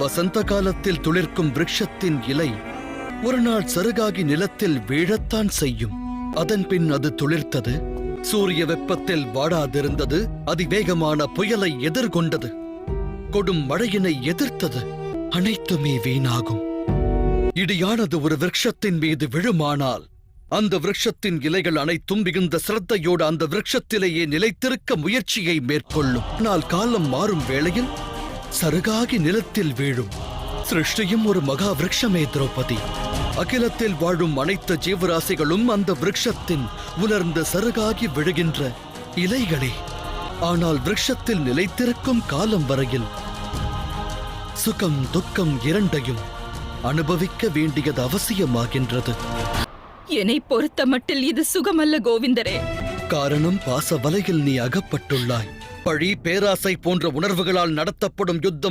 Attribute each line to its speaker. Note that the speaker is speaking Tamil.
Speaker 1: வசந்த காலத்தில் துளிர்க்கும் விருட்சத்தின் இலை ஒரு நாள் சருகாகி நிலத்தில் வீழத்தான் செய்யும். அதன் பின் அது துளிர்த்தது. சூரிய வெப்பத்தில் வாடாதிருந்தது. அதிவேகமான புயலை எதிர்கொண்டது. கொடும் மழையினை எதிர்த்தது. அனைத்துமே வீணாகும். இடியானது ஒரு விரக்ஷத்தின் மீது விழுமானால் அந்த விரக்ஷத்தின் இலைகள் அனைத்தும் மிகுந்த சிரத்தையோடு அந்த விரக்ஷத்திலேயே நிலைத்திருக்க முயற்சியை மேற்கொள்ளும். ஆனால் காலம் மாறும் வேளையில் சருகாகி நிலத்தில் வீழும். சிருஷ்டியும் ஒரு மகா விருட்சமே திரௌபதி. அகிலத்தில் வாழும் அனைத்து ஜீவராசிகளும் அந்த விருட்சத்தின் உலர்ந்த சருகாகி விழுகின்ற இலைகளே. ஆனால் விருட்சத்தில் நிலைத்திருக்கும் காலம் வரையில் சுகம் துக்கம் இரண்டையும் அனுபவிக்க வேண்டியது அவசியமாகின்றது.
Speaker 2: என்னை பொறுத்த மட்டில் இது சுகமல்ல கோவிந்தரே.
Speaker 1: காரணம் பாச வலையில் நீ அகப்பட்டுள்ளாய். பழி பேராசை போன்ற உணர்வுகளால் நடத்தப்படும் யுத்தம்